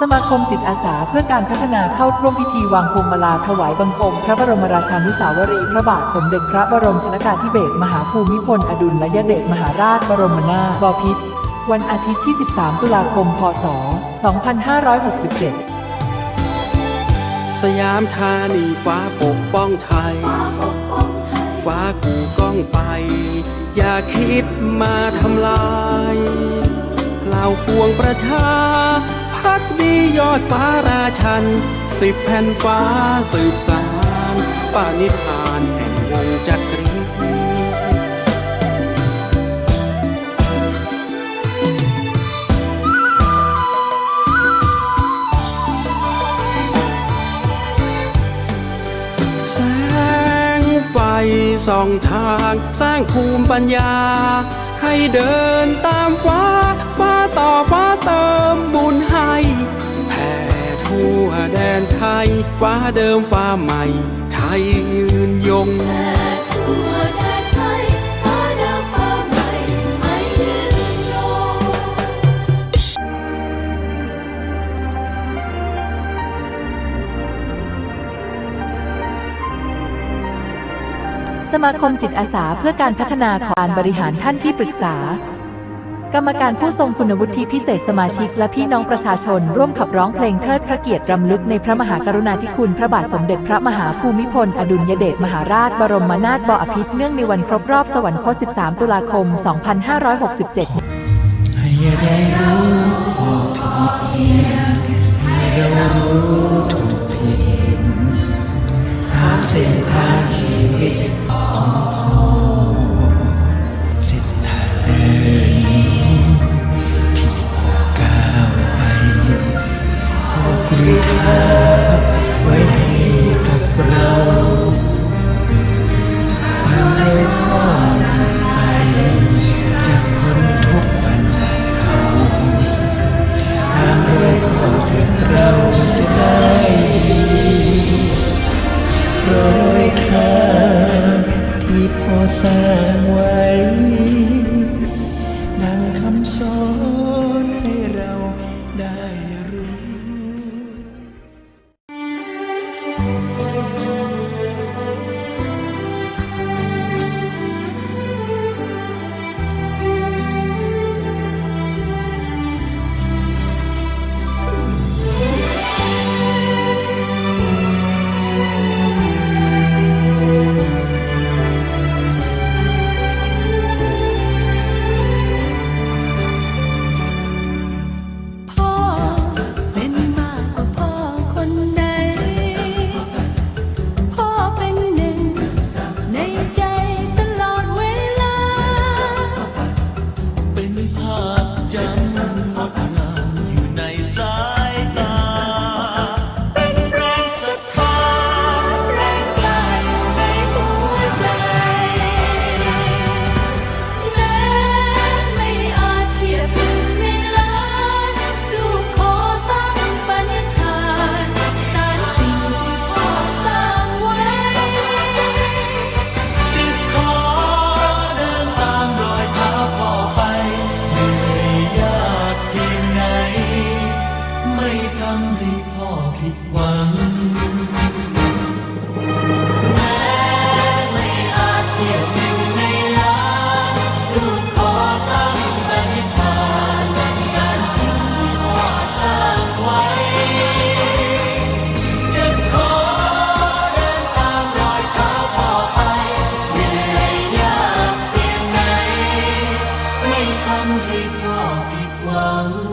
สมาคมจิตอาสาเพื่อการพัฒนาเข้าร่วมพิธีวางพวงมาลาถวายบังคม พระบรมราชานุสาวรีย์พระบาทสมเด็จพระบรมชนกาธิเบศรมหาภูมิพลอดุลยเดชมหาราชบรมนาถบพิตรวันอาทิตย์ที่ 13 ตุลาคม พศ 2567 สยามธานีฟ้าปกป้องไทย ฟ้ากูก้องไป อย่าคิดมาทำลายเหล่าปวงประชา ดียอดฟ้าราชัน สิบแผ่นฟ้าสืบสารปานิพานแห่งวงจักรีแสงไฟส่องทางสร้างภูมิปัญญา ให้เดินตามฟ้า ฟ้าเดิมฟ้าใหม่ ไทยยืนยงสมาคมจิตอาสาเพื่อการพัฒนาของการบริหารท่านที่ปรึกษา กรรมการผู้ทรงคุณวุฒิพิเศษสมาชิกและพี่น้องประชาชน ร่วมขับร้องเพลงเทิดพระเกียรติรำลึกในพระมหากรุณาธิคุณพระบาทสมเด็จพระมหาภูมิพล อดุลยเดชมหาราช บรมนาถบพิตรเนื่องในวันครบรอบสวรรคต 13 ตุลาคม 2567 ให้เรารู้ถูกผิดให้เรารู้ถูกผิดตามเส้นทางชีวิต ให้พ่อผิดหวัง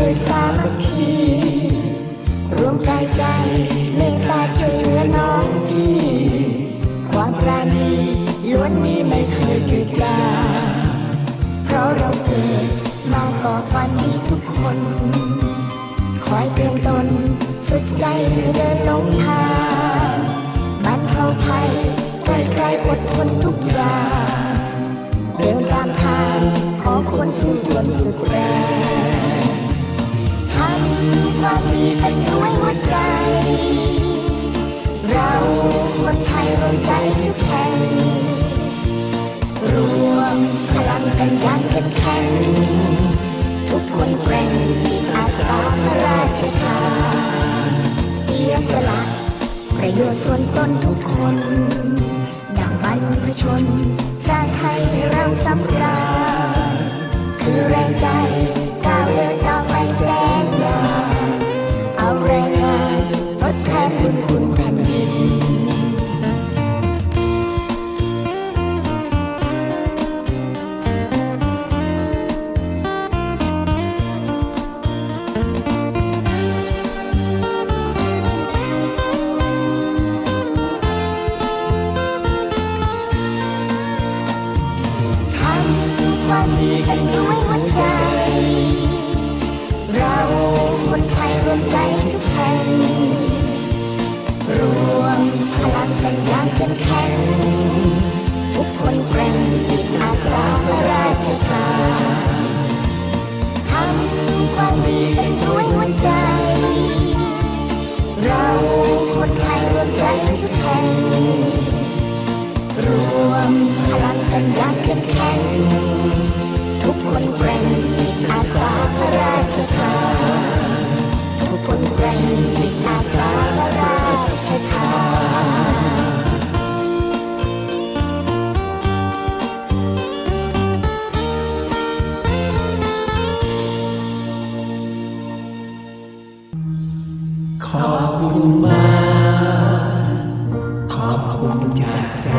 ด้วยสามัคคีรวมกายใจเมตตาช่วยเหลือน้องพี่ ความปราณีล้วนมีไม่เคยจืดจางเพราะเราเกิดมาก่อความดีทุกคน คอยเตือนตนฝึกใจเดินลงทางมันเข้าไทยใกล้ๆอดทนทุกอย่างเดินตามทางขอคนสุดทนสุดแรง ความดีกันด้วยหัวใจ เราคนไทยรวมใจทุกแห่งรวมพลังกันอย่างเข้มแข็ง ทุกคนแกร่งจิตอาสาพระราชทานเสียสละประโยชน์ส่วนตนทุกคน ดังบรรพชน สร้างไทยเราสำราญคือแรงใจ ความดีกันด้วยหัวใจ เราคนไทยรวมใจทุกแห่งรวมพลังกันอย่างเข้มแข็งทุกคนแกร่งจิตอาสาพระร ขอบคุณมาก ขอบคุณจากใจ